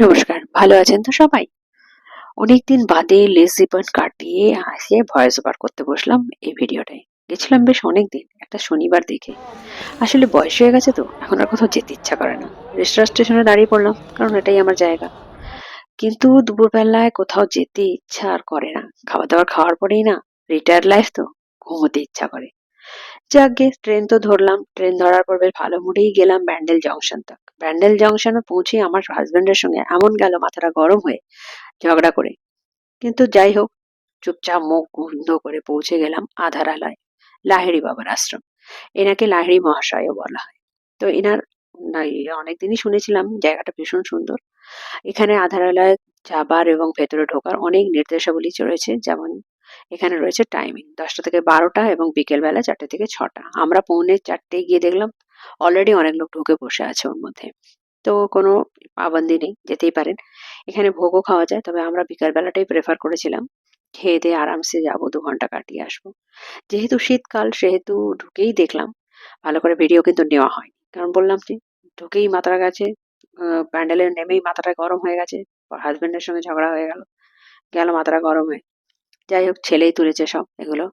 নমস্কার, ভালো আছেন তো সবাই? অনেকদিন বাদে লেজি পয়েন্ট কাটিয়ে আসে ভয়েস ওভার করতে বসলাম এই ভিডিওটায়। গেছিলাম বেশ অনেকদিন, একটা শনিবার দেখে। আসলে বয়স হয়ে গেছে তো, এখন আর কোথাও যেতে ইচ্ছা করে না। রেস্টার স্টেশনে দাঁড়িয়ে পড়লাম, কারণ এটাই আমার জায়গা। কিন্তু দুপুরবেলায় কোথাও যেতে ইচ্ছা আর করে না। খাওয়া দাওয়ার খাওয়ার পরেই না রিটায়ার লাইফ তো, ঘুমোতে ইচ্ছা করে। যাকে ট্রেন তো ধরলাম, ট্রেন ধরার পর বেশ ভালো মুডেই গেলাম ব্যান্ডেল জংশন তক। ব্যান্ডেল জংশনে পৌঁছে আমার হাজবেন্ডের সঙ্গে এমন গেল মাথাটা গরম হয়ে, ঝগড়া করে। কিন্তু যাই হোক, চুপচাপ মুখ বন্ধ করে পৌঁছে গেলাম আধারালয়, লাহিড়ি বাবার আশ্রম। এনাকে লাহিড়ি মহাশয়ও বলা হয়। তো এনার অনেকদিনই শুনেছিলাম, জায়গাটা ভীষণ সুন্দর। এখানে আধারালয় যাবার এবং ভেতরে ঢোকার অনেক নির্দেশাবলী রয়েছে, যেমন এখানে রয়েছে টাইমিং দশটা থেকে বারোটা এবং বিকেল বেলা চারটে থেকে ছটা। আমরা পৌনে চারটে গিয়ে দেখলাম অলরেডি অনেক লোক ঢুকে বসে আছে ওর মধ্যে। তো কোনো পাবন্দি নেই, যেতেই পারেন। এখানে ভোগও খাওয়া যায়, তবে আমরা বিকাল বেলাটাই প্রেফার করেছিলাম। খেয়ে দিয়ে আরামসে যাব, দু ঘণ্টা কাটিয়ে আসব। যেহেতু শীতকাল, সেহেতু ঢুকেই দেখলাম। ভালো করে ভিডিও কিন্তু নেওয়া হয়নি। কারণ বললাম যে ঢুকেই মাথাটা গেছে প্যান্ডেলে নেমেই মাথাটা গরম হয়ে গেছে হাজবেন্ডের সঙ্গে ঝগড়া হয়ে গেল গেল মাথাটা গরম। হয়ে যাই হোক, ছেলেই তুলেছে সব এগুলো।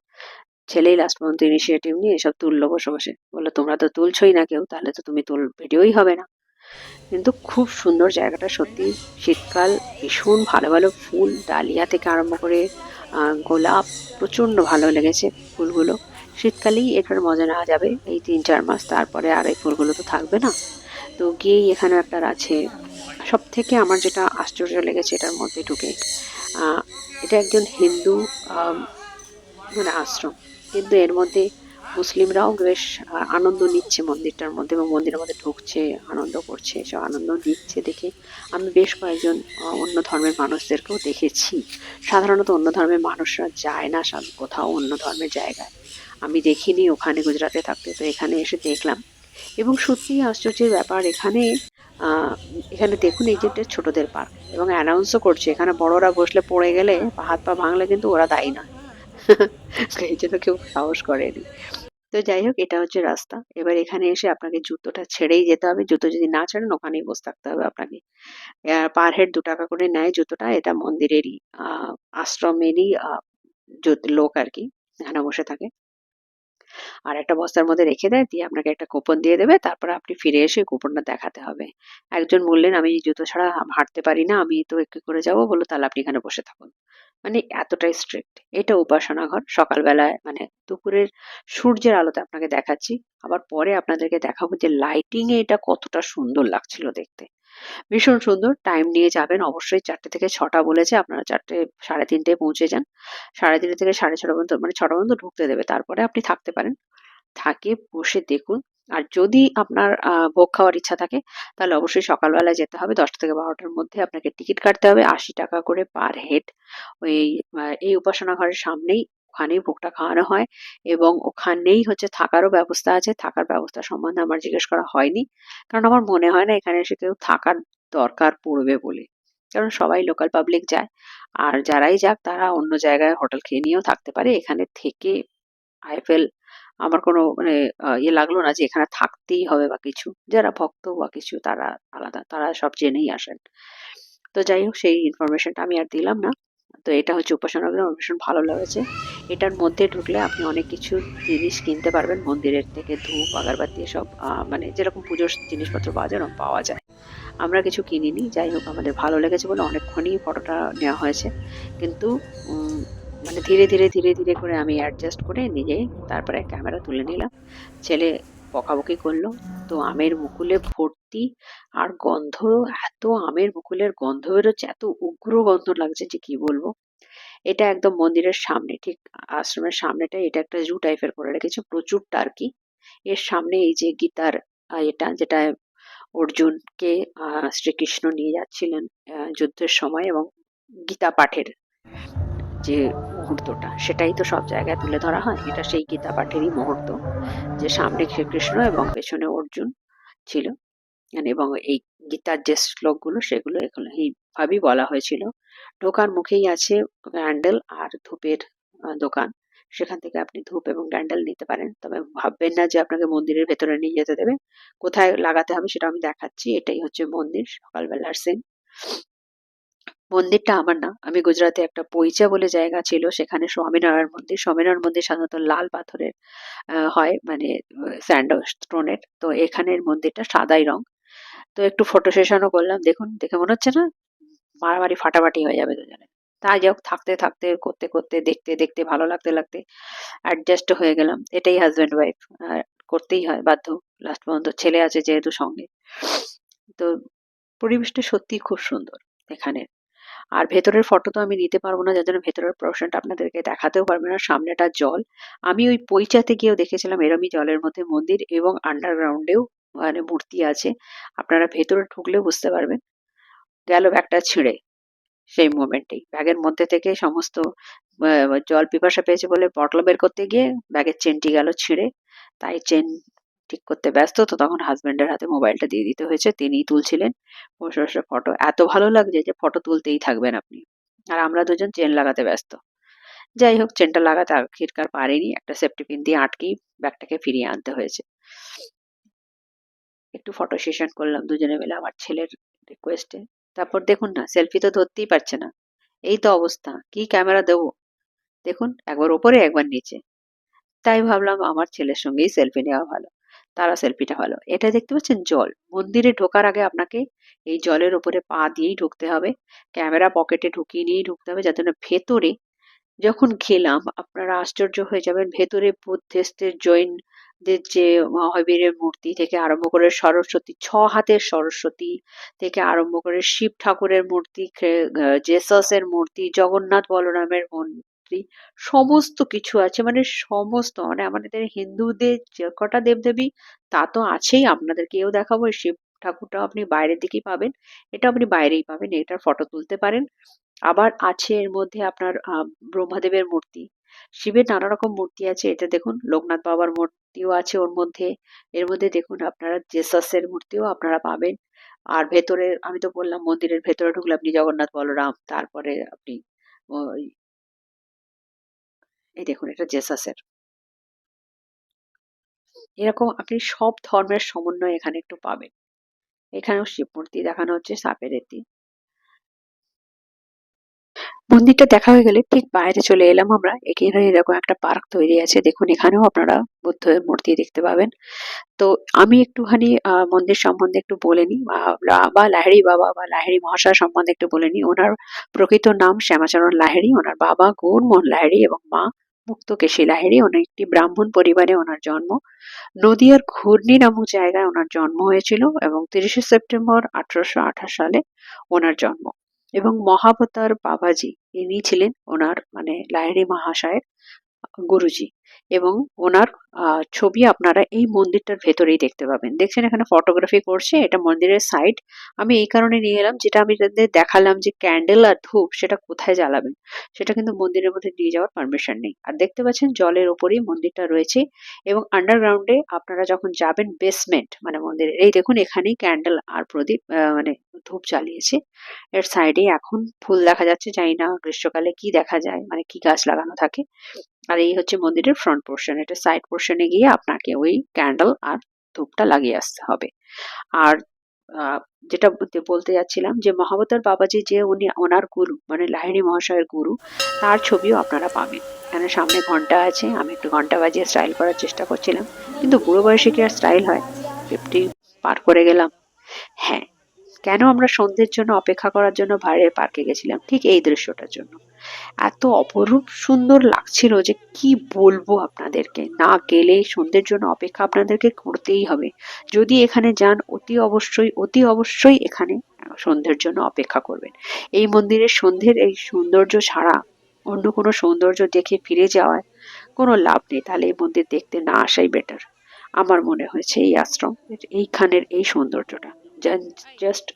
ছেলেই লাস্ট পর্যন্ত ইনিশিয়েটিভ নিয়ে এসব তুললো বসে বসে বলল, তোমরা তো তুলছই না কেউ, তাহলে তো তুমি তুল, ভিডিওই হবে না। কিন্তু খুব সুন্দর জায়গাটা সত্যি। শীতকাল, ভীষণ ভালো ভালো ফুল, ডালিয়া থেকে আরম্ভ করে গোলাপ, প্রচণ্ড ভালো লেগেছে ফুলগুলো। শীতকালেই এটার মজা নেওয়া যাবে এই তিন চার মাস, তারপরে আর এই ফুলগুলো তো থাকবে না। তো গিয়েই এখানে একটা আছে। সব থেকে আমার যেটা আশ্চর্য লেগেছে এটার মধ্যে ঢুকে এটা একজন হিন্দু মানে আশ্রম। কিন্তু এর মধ্যে মুসলিমরাও বেশ আনন্দ নিচ্ছে মন্দিরটার মধ্যে এবং মন্দিরের মধ্যে ঢুকছে, আনন্দ করছে, সব আনন্দ দিচ্ছে দেখে। আমি বেশ কয়েকজন অন্য ধর্মের মানুষদেরকেও দেখেছি। সাধারণত অন্য ধর্মের মানুষরা যায় না কোথাও অন্য ধর্মের জায়গায়। আমি দেখিনি ওখানে গুজরাটে থাকতে, তো এখানে এসে দেখলাম। এবং সত্যিই আশ্চর্যের ব্যাপার, এখানে এখানে দেখুন এই যে ছোটদের পার্ক এবং অ্যানাউন্সও করছে। এখানে বড়রা বসলে পড়ে গেলে হাত পা ভাঙলে কিন্তু ওরা দায়ী নয়। এই জন্য কেউ সাহস করেনি। তো যাই হোক, এটা হচ্ছে রাস্তা। এবার এখানে এসে আপনাকে জুতোটা ছেড়েই যেতে হবে। জুতো যদি না ছাড়েন, ওখানেই বসে থাকতে হবে আপনাকে। পার হেড দু টাকা করে নেয় জুতোটা। এটা মন্দিরেরই আশ্রমেরই লোক আর কি, এখানে বসে থাকে। আর একটা বস্তার মধ্যে রেখে দেয়, দিয়ে আপনাকে একটা কুপন দিয়ে দেবে, তারপর আপনি ফিরে এসে কুপনটা দেখাতে হবে। একজন বললেন, আমি জুতো ছাড়া হাঁটতে পারি না, আমি তো একটু করে যাব বলল তাহলে আপনি এখানে বসে থাকুন। মানে এতটাই স্ট্রিক্ট এটা উপাসনা ঘর। সকালবেলায় মানে দুপুরের সূর্যের আলোতে আপনাকে দেখাচ্ছি। আবার পরে আপনাদেরকে দেখাবো যে লাইটিং এ এটা কতটা সুন্দর লাগছিল দেখতে। ভীষণ সুন্দর। টাইম নিয়ে যাবেন অবশ্যই চারটে থেকে ছটা বলেছে, আপনারা চারটে, সাড়ে তিনটে পৌঁছে যান। সাড়ে তিনটে থেকে সাড়ে ছটা পর্যন্ত মানে ছটা পর্যন্ত ঢুকতে দেবে, তারপরে আপনি থাকতে পারেন। থাকে, বসে দেখুন। আর যদি আপনার ভোগ খাওয়ার ইচ্ছা থাকে, তাহলে অবশ্যই সকালবেলা যেতে হবে, দশটা থেকে বারোটার মধ্যে আপনাকে টিকিট কাটতে হবে। আশি টাকা করে পার হেড ওই এই উপাসনা ঘরের সামনেই ওখানেই ভোগটা খাওয়ানো হয় এবং ওখানেই হচ্ছে থাকারও ব্যবস্থা আছে, থাকার ব্যবস্থা সম্বন্ধে আমার জিজ্ঞেস করা হয়নি। কারণ আমার মনে হয় না এখানে এসে কেউ থাকার দরকার পড়বে বলে। কারণ সবাই লোকাল পাবলিক যায়। আর যারাই যাক, তারা অন্য জায়গায় হোটেল খেয়ে নিয়েও থাকতে পারে। এখানে থেকে আইফেল আমার কোনো মানে ইয়ে লাগল না যে এখানে থাকতেই হবে বা কিছু। যারা ভক্ত বা কিছু, তারা আলাদা, তারা সব জেনেই আসেন। তো যাই হোক, সেই ইনফরমেশনটা আমি আর দিলাম না। তো এটা হচ্ছে উপাসনা গৃহ ভীষণ ভালো লেগেছে। এটার মধ্যে ঢুকলে আপনি অনেক কিছু জিনিস কিনতে পারবেন, মন্দিরের থেকে ধূপ, আগরবাতি এসব মানে যেরকম পুজোর জিনিসপত্র পাওয়া যায় পাওয়া যায়। আমরা কিছু কিনিনি, যাই হোক, আমাদের ভালো লেগেছে বলে অনেকক্ষণই ফটোটা নেওয়া হয়েছে। কিন্তু মানে ধীরে ধীরে ধীরে ধীরে করে আমি অ্যাডজাস্ট করে নিজেই তারপরে ক্যামেরা তুলে নিলাম। ছেলে বকাবকি করল, তো আমের মুকুলে ভর্তি আর গন্ধ, এত আমের মুকুলের গন্ধ বেরোচ্ছে, এত উগ্র গন্ধ লাগছে যে কি বলব? এটা একদম মন্দিরের সামনে, ঠিক আশ্রমের সামনেটা এটা একটা জু টাইপের করে রেখেছে, প্রচুর টার্কি। এর সামনে এই যে গীতার এটা যেটা অর্জুনকে শ্রীকৃষ্ণ নিয়ে যাচ্ছিলেন যুদ্ধের সময় এবং গীতা পাঠের যে মুহূর্তটা, সেটাই তো সব জায়গায় তুলে ধরা হয়। এটা সেই গীতা পাঠেরই মুহূর্ত, যে সামনে শ্রীকৃষ্ণ এবং পেছনে অর্জুন ছিল। এবং এই গীতার যে শ্লোকগুলো সেগুলো এখানে এইভাবেই বলা হয়েছিল। ঢোকার মুখেই আছে ক্যান্ডেল আর ধূপের দোকান। সেখান থেকে আপনি ধূপ এবং ক্যান্ডেল নিতে পারেন। তবে ভাববেন না যে আপনাকে মন্দিরের ভেতরে নিয়ে যেতে দেবে। কোথায় লাগাতে হবে সেটা আমি দেখাচ্ছি। এটাই হচ্ছে মন্দির সকালবেলার সিন মন্দিরটা আমার না, আমি গুজরাতে একটা পইচা বলে জায়গা ছিল। সেখানে স্বামীনারায়ণ মন্দির স্বামীনারায়ণ মন্দির সাধারণত লাল পাথরের হয় মানে স্যান্ড, স্টোনের। তো এখানের মন্দিরটা সাদাই রং। তো একটু ফটো সেশনও করলাম। দেখুন, দেখে মনে হচ্ছে না মারামারি ফাটাফাটি হয়ে যাবে দুজনে। তাই যাক থাকতে থাকতে, করতে করতে, দেখতে দেখতে, ভালো লাগতে লাগতে অ্যাডজাস্ট হয়ে গেলাম। এটাই হাজব্যান্ড ওয়াইফ করতেই হয়, বাধ্য। লাস্ট পর্যন্ত ছেলে আছে যেহেতু সঙ্গে। তো পরিবেশটা সত্যিই খুব সুন্দর এখানে। আর ভেতরের ফটো তো আমি নিতে পারব না, যার জন্য ভেতরের পোর্শনটা আপনাদেরকে দেখাতেও পারবে না। সামনেটা জল। আমি ওই পৈচাতে গিয়েও দেখেছিলাম, এরমই জলের মধ্যে মন্দির এবং আন্ডারগ্রাউন্ডেও মানে মূর্তি আছে, আপনারা ভেতরে ঢুকলেও বুঝতে পারবেন। গেল ব্যাগটা ছিঁড়ে সেই মোমেন্টেই ব্যাগের মধ্যে থেকে সমস্ত জল পিপাসা পেয়েছে বলে বটল বের করতে গিয়ে ব্যাগের চেনটি গেল ছিঁড়ে। তাই চেন ঠিক করতে ব্যস্ত তো তখন হাজবেন্ডের হাতে মোবাইলটা দিয়ে দিতে হয়েছে, তিনিই তুলছিলেন। বসে বসে ফটো এত ভালো লাগছে যে ফটো তুলতেই থাকবেন আপনি। আর আমরা দুজন চেন লাগাতে ব্যস্ত। যাই হোক চেনটা লাগাতে আখিরকার পারেনি। একটা সেফটি পিন দিয়ে আটকেই ব্যাগটাকে ফিরিয়ে আনতে হয়েছে। একটু ফটো সেশন করলাম দুজনে মিলে আমার ছেলের রিকোয়েস্টে তারপর দেখুন না সেলফি তো ধরতেই পারছে না। এই তো অবস্থা, কি ক্যামেরা দেবো? দেখুন, একবার ওপরে একবার নিচে। তাই ভাবলাম আমার ছেলের সঙ্গেই সেলফি নেওয়া ভালো, তারা সেলফিটা ভালো। এটা দেখতে পাচ্ছেন জল, মন্দিরে ঢোকার আগে আপনাকে এই জলের ওপরে পা দিয়েই ঢুকতে হবে ক্যামেরা পকেটে ঢুকিয়ে নিয়েই ঢুকতে হবে, যাতে না ভেতরে যখন খেলাম, আপনারা আশ্চর্য হয়ে যাবেন, ভেতরে বুদ্ধিস্টের জৈনদের যে মহাবীরের মূর্তি থেকে আরম্ভ করে সরস্বতী, ছ হাতের সরস্বতী থেকে আরম্ভ করে শিব ঠাকুরের মূর্তি জেসাসের মূর্তি, জগন্নাথ বলরামের মূর্তি, সমস্ত কিছু আছে। মানে সমস্ত মানে আমাদের হিন্দুদের যে কটা দেবদেবী, তা তো আছেই। আপনাদেরকেও দেখাবো শিব ঠাকুরটাও আপনি বাইরের দিকেই পাবেন। এটা আপনি বাইরেই পাবেন, এটার ফটো তুলতে পারেন। আবার আছে এর মধ্যে আপনার ব্রহ্মাদেবের মূর্তি। শিবের নানা রকম মূর্তি আছে, এটা দেখুন, লোকনাথ বাবার মূর্তিও আছে ওর মধ্যে। এর মধ্যে দেখুন আপনারা জেসাসের মূর্তিও আপনারা পাবেন। আর ভেতরে, আমি তো বললাম মন্দিরের ভেতরে ঢুকলে আপনি জগন্নাথ বলরাম, তারপরে আপনি এই দেখুন এটা জেসাসের। এরকম আপনি সব ধর্মের সমন্বয় এখানে একটু পাবেন। এখানেও শিব মূর্তি দেখানো হচ্ছে, সাপের এটি। মন্দিরটা দেখা হয়ে গেলে ঠিক বাইরে চলে এলাম আমরা। এখানে এরকম একটা পার্ক তৈরি আছে। দেখুন, এখানেও আপনারা বুদ্ধের মূর্তি দেখতে পাবেন। তো আমি একটুখানি মন্দির সম্বন্ধে একটু বলে নিই। বা- লাহিড়ি বাবা বা লাহিড়ি মহাশয় সম্বন্ধে একটু বলে নিই। ওনার প্রকৃত নাম শ্যামাচরণ লাহিড়ি। ওনার বাবা গৌরমোহন লাহিড়ি এবং মা মুক্তকেশী লাহিড়ি। ওনার একটি ব্রাহ্মণ পরিবারে ওনার জন্ম। নদিয়ার ঘূর্ণি নামক জায়গায় ওনার জন্ম হয়েছিল এবং তিরিশে সেপ্টেম্বর আঠারোশো আঠাশ সালে ওনার জন্ম। এবং মহাবতার বাবাজি, ইনি ছিলেন ওনার মানে লাহিড়ি মহাশয়ের গুরুজি এবং ওনার ছবি আপনারা এই মন্দিরটার ভেতরেই দেখতে পাবেন। দেখছেন এখানে ফটোগ্রাফি করছে, এটা মন্দিরের সাইড আমি এই কারণে নিয়ে এলাম, যেটা আমি তাদের দেখালাম যে ক্যান্ডেল আর ধূপ সেটা কোথায় জ্বালাবেন, সেটা কিন্তু মন্দিরের মধ্যে নিয়ে যাওয়ার পারমিশন নেই। আর দেখতে পাচ্ছেন জলের ওপরেই মন্দিরটা রয়েছে এবং আন্ডারগ্রাউন্ডে আপনারা যখন যাবেন বেসমেন্ট মানে মন্দিরের, এই দেখুন এখানেই ক্যান্ডেল আর প্রদীপ মানে ধূপ জ্বালিয়েছে। এর সাইডে এখন ফুল দেখা যাচ্ছে, জানি না গ্রীষ্মকালে কি দেখা যায় মানে কি গাছ লাগানো থাকে। আর এই হচ্ছে মন্দিরের ফ্রন্ট পোর্শন এটা সাইড পোর্শনে গিয়ে আপনাকে ওই ক্যান্ডেল আর ধূপটা লাগিয়ে আসতে হবে। আর যেটা বলতে যাচ্ছিলাম যে মহাবতার বাবাজি যে উনি, ওনার গুরু মানে লাহিড়ী মহাশয়ের গুরু, তার ছবিও আপনারা পাবেন। এখানে সামনে ঘণ্টা আছে, আমি একটু ঘণ্টা বাজিয়ে স্টাইল করার চেষ্টা করছিলাম, কিন্তু বুড়ো বয়সে কি আর স্টাইল হয়? ফিফটি পার করে গেলাম। হ্যাঁ কেন আমরা সন্ধ্যের জন্য অপেক্ষা করার জন্য বাইরের পার্কে গেছিলাম? ঠিক এই দৃশ্যটার জন্য। এত অপরূপ সুন্দর লাগছিল যে কি বলব আপনাদেরকে? না গেলে সন্ধ্যের জন্য অপেক্ষা আপনাদেরকে করতেই হবে। যদি এখানে যান, অতি অবশ্যই অতি অবশ্যই এখানে সন্ধ্যের জন্য অপেক্ষা করবেন। এই মন্দিরের সন্ধ্যের এই সৌন্দর্য ছাড়া অন্য কোনো সৌন্দর্য দেখে ফিরে যাওয়ার কোনো লাভ নেই। তাহলে এই মন্দির দেখতে না আসাই বেটার আমার মনে হয়েছে এই আশ্রম, এইখানের এই সৌন্দর্যটা। জাস্ট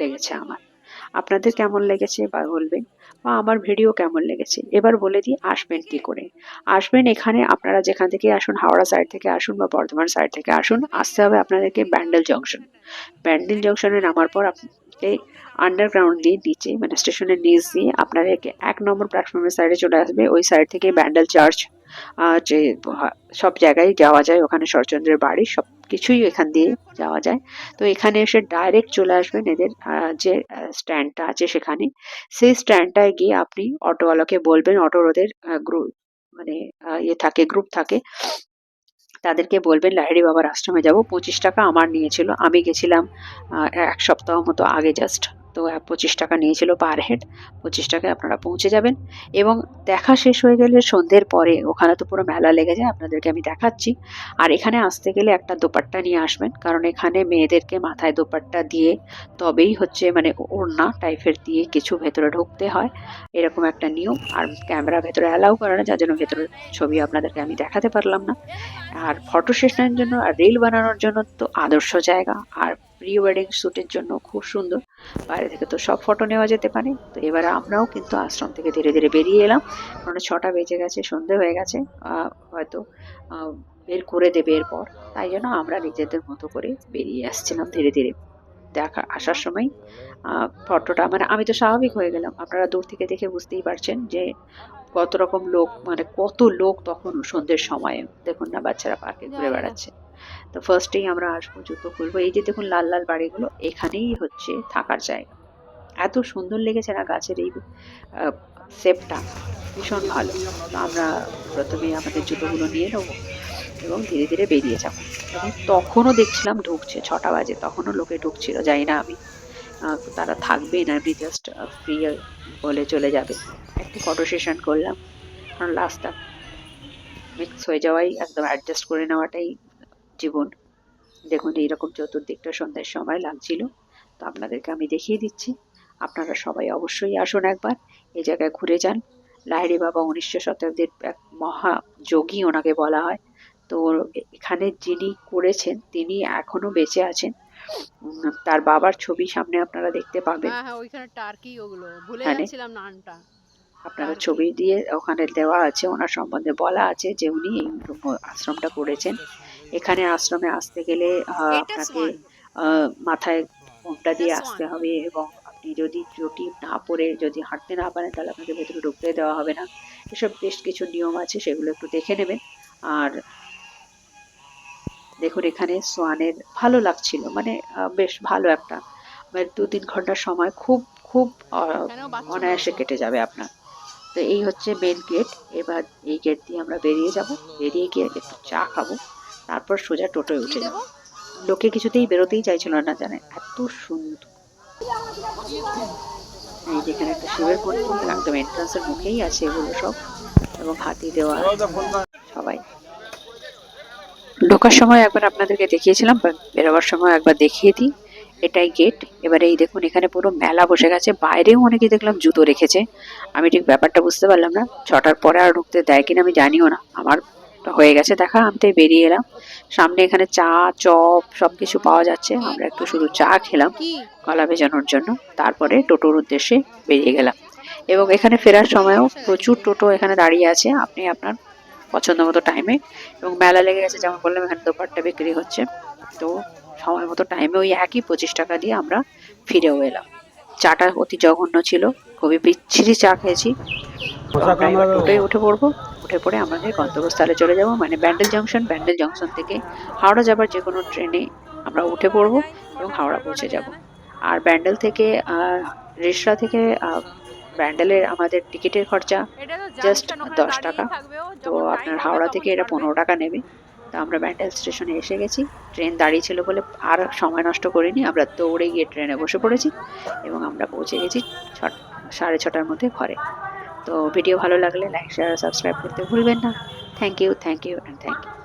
লেগেছে আমার। আপনাদের কেমন লেগেছে বা বলবেন? বা আমার ভিডিও কেমন লেগেছে? এবার বলে দিই, আসবেন কি করে? আসবেন এখানে, আপনারা যেখান থেকে আসুন, হাওড়া সাইড থেকে আসুন বা বর্ধমান সাইড থেকে আসুন, আসতে হবে আপনাদেরকে ব্যান্ডেল জংশন ব্যান্ডেল জংশনে নামার পর আপনাকে আন্ডারগ্রাউন্ড দিয়ে নিচে মানে স্টেশনের নিচ দিয়ে আপনাদেরকে এক নম্বর প্ল্যাটফর্মের সাইডে চলে আসবে। ওই সাইড থেকে ব্যান্ডেল চার্চ যে সব জায়গায় যাওয়া যায়, ওখানে শরৎচন্দ্রের বাড়ি সব কিছুই এখান দিয়ে যাওয়া যায়। তো এখানে এসে ডাইরেক্ট চলে আসবেন এদের যে স্ট্যান্ডটা আছে সেখানে। সেই স্ট্যান্ডটায় গিয়ে আপনি অটোওয়ালাকে বলবেন, অটোর ওদের গ্রুপ মানে ইয়ে থাকে গ্রুপ থাকে। তাদেরকে বলবেন লাহিড়ি বাবার আশ্রমে যাব। পঁচিশ টাকা আমার নিয়েছিল। আমি গেছিলাম এক সপ্তাহ মতো আগে জাস্ট তো পঁচিশ টাকা নিয়েছিল পার হেড পঁচিশ টাকায় আপনারা পৌঁছে যাবেন। এবং দেখা শেষ হয়ে গেলে সন্ধ্যের পরে ওখানে তো পুরো মেলা লেগে যায়, আপনাদেরকে আমি দেখাচ্ছি। আর এখানে আসতে গেলে একটা দোপাট্টা নিয়ে আসবেন, কারণ এখানে মেয়েদেরকে মাথায় দোপাট্টা দিয়ে তবেই হচ্ছে মানে ওড়না টাইপের দিয়ে কিছু ভেতরে ঢুকতে হয়। এরকম একটা নিয়ম। আর ক্যামেরা ভেতরে অ্যালাউ করে না, যার জন্য ভেতরে ছবি আপনাদেরকে আমি দেখাতে পারলাম না। আর ফটো সেশনের জন্য আর রিল বানানোর জন্য তো আদর্শ জায়গা। আর প্রি ওয়েডিং শ্যুটের জন্য খুব সুন্দর। বাইরে থেকে তো সব ফটো নেওয়া যেতে পারে। তো এবার আমরাও কিন্তু আশ্রম থেকে ধীরে ধীরে বেরিয়ে এলাম। কারণ ছটা বেজে গেছে, সন্ধে হয়ে গেছে। হয়তো বের করে দেবে এরপর। তাই জন্য আমরা নিজেদের মতো করে বেরিয়ে আসছিলাম ধীরে ধীরে। দেখা, আসার সময় ফটোটা মানে আমি তো স্বাভাবিক হয়ে গেলাম। আপনারা দূর থেকে দেখে বুঝতেই পারছেন যে কত রকম লোক মানে কত লোক তখন সন্ধ্যের সময়ে দেখুন না বাচ্চারা পার্কে ঘুরে বেড়াচ্ছে। তো ফার্স্টেই আমরা আসব জুতো খুলবো এই যে দেখুন লাল লাল বাড়িগুলো এখানেই হচ্ছে থাকার জায়গা। এত সুন্দর লেগেছে না গাছের এই সেপটা ভীষণ ভালো। তো আমরা প্রথমে আমাদের জুতোগুলো নিয়ে নেব এবং ধীরে ধীরে বেরিয়ে যাব। এবং তখনও দেখছিলাম ঢুকছে ছটা বাজে তখনও লোকে ঢুকছিল জানি না আমি। তারা থাকবে না এমনি জাস্ট ফ্রি বলে চলে যাবে। একটু ফটো সেশন করলাম। কারণ লাস্টটা মিক্স হয়ে যাওয়াই একদম অ্যাডজাস্ট করে নেওয়াটাই জীবন। দেখুন এইরকম চতুর্দিকটা সন্ধ্যার সময় লাগছিল। তো আপনাদেরকে আমি দেখিয়ে দিচ্ছি। আপনারা সবাই অবশ্যই আসুন একবার এই জায়গায় ঘুরে যান। লাহিড়ি বাবা উনিশশো শতাব্দীর এক মহা যোগী ওনাকে বলা হয়। তো এখানে যিনি করেছেন তিনি এখনও বেঁচে আছেন। তার বাবার ছবি সামনে আপনারা দেখতে পাবেন। হ্যাঁ হ্যাঁ ওইখানে টার্কি ওগুলো। ভুলে যাচ্ছিলাম নামটা। আপনারা ছবি দিয়ে ওখানে দেওয়া আছে ওনার সম্বন্ধে বলা আছে যে উনি এই আশ্রমটা করেছেন। এখানে আশ্রমে আসতে গেলে আপনাকে মাথায় ঘোমটা দিয়ে আসতে হবে এবং আপনি যদি চটি না পরে যদি হাঁটতে না পারেন তাহলে আপনাকে ভেতরে ঢুকতে দেওয়া হবে না। এসব বেশ কিছু নিয়ম আছে সেগুলো একটু দেখে নেবেন। আর দেখুন এখানে সোয়ানের ভালো লাগছিল মানে বেশ ভালো একটা। মানে দু তিন ঘণ্টার সময় খুব খুব অনায়াসে কেটে যাবে আপনার। তো এই হচ্ছে মেন গেট এবার এই গেট দিয়ে আমরা বেরিয়ে যাব। বেরিয়ে গিয়ে একটু চা খাব। তারপর সোজা টোটোয় উঠে যাব। লোকে কিছুতেই বেরোতেই চাইছিল না জানেন এত সুন্দর। এই যেখানে একটা শিবের মূর্তি একদম এন্ট্রান্সের মুখেই আছে এগুলো সব। এবং হাতি দেওয়া সবাই। ঢোকার সময় একবার আপনাদেরকে দেখিয়েছিলাম বেরোবার সময় একবার দেখিয়ে দিই। এটাই গেট এবারে এই দেখুন এখানে পুরো মেলা বসে গেছে। বাইরেও অনেকে দেখলাম জুতো রেখেছে। আমি ঠিক ব্যাপারটা বুঝতে পারলাম না। ছটার পরে আর ঢুকতে দেয় কিনা আমি জানিও না। আমার হয়ে গেছে দেখা আমি তাই বেরিয়ে এলাম। সামনে এখানে চা চপ সব কিছু পাওয়া যাচ্ছে। আমরা একটু শুধু চা খেলাম গলা ভেজানোর জন্য। তারপরে টোটোর উদ্দেশ্যে বেরিয়ে গেলাম। এবং এখানে ফেরার সময়ও প্রচুর টোটো এখানে দাঁড়িয়ে আছে। আপনি আপনার পছন্দ মতো টাইমে এবং মেলা লেগে গেছে যেমন বললাম এখানে দোপাট্টা বিক্রি হচ্ছে। তো সময় মতো টাইমে ওই একই পঁচিশ টাকা দিয়ে আমরা ফিরেও এলাম। চাটা অতি জঘন্য ছিল খুবই বিচ্ছিরি চা খেয়েছি। আমরা টোটোয় উঠে পড়ব উঠে পড়ে আমাদের গন্তব্যস্থলে চলে যাব মানে ব্যান্ডেল জংশন। ব্যান্ডেল জংশন থেকে হাওড়া যাবার যে কোনো ট্রেনে আমরা উঠে পড়ব এবং হাওড়া পৌঁছে যাব। আর ব্যান্ডেল থেকে আহ, রিসরা থেকে ব্যান্ডেলের আমাদের টিকিটের খরচা জাস্ট তো Just junction, ওখানে 10 দাঁড়িয়েই টাকা। তো আপনার হাওড়া থেকে এটা পনেরো টাকা নেবে। তো আমরা ব্যান্ডেল স্টেশনে এসে গেছি। ট্রেন দাঁড়িয়ে ছিল বলে আর সময় নষ্ট করিনি। আমরা দৌড়ে গিয়ে ট্রেনে বসে পড়েছি এবং আমরা পৌঁছে গেছি সাড়ে ছটার মধ্যে ঘরে। তো ভিডিও ভালো লাগলে লাইক, শেয়ার, সাবস্ক্রাইব করতে ভুলবেন না। Thank you thank you and thank you